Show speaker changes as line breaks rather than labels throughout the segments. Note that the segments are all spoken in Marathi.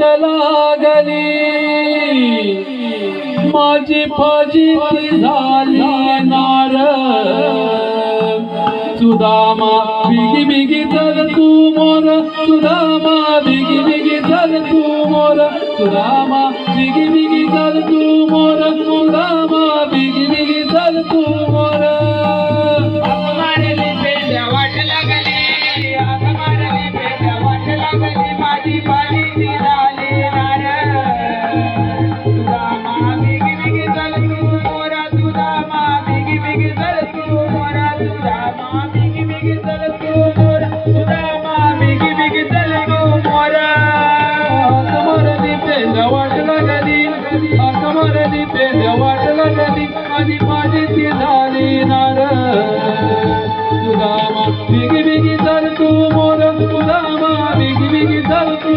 वाट लागली. माझी फजिती झाली नार सुदामा बिगी बिगी जर तू मोर. सुदामा बिगी बिगी जर तू मोर. सुदामा बिगी बिगी जर तू मोर. सुदामा बिगी बिगी जर तू मोर.
वाट लागली. वाट लागली.
आत्मरली प्रेम वाटला कधी आणि माझी ती झाली नार सुदामा बिगी बिगी चाल तू मोर सुदामा बिगी बिगी चाल तू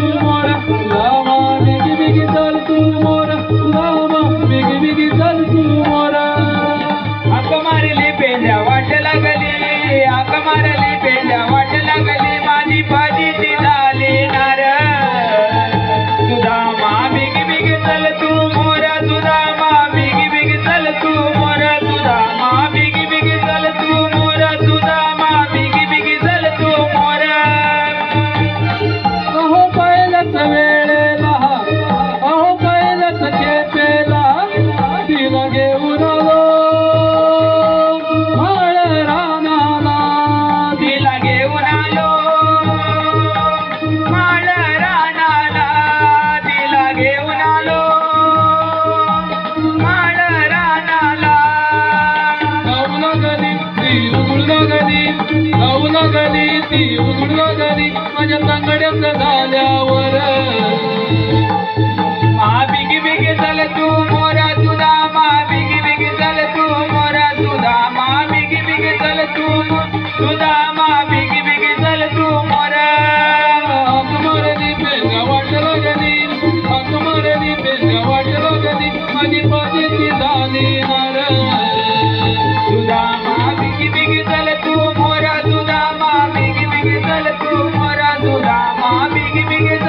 ती उघडवादानी माझ्या तांगड्यात झाल्यावर
मा बिगी बिगी झालं तू मोरा तुला मा बिगी बिगी झालं तू मोरा तुला मा बिगी बिगी झालं तू तुला मा बिगी बिगी झालं तू Mickey, Mickey.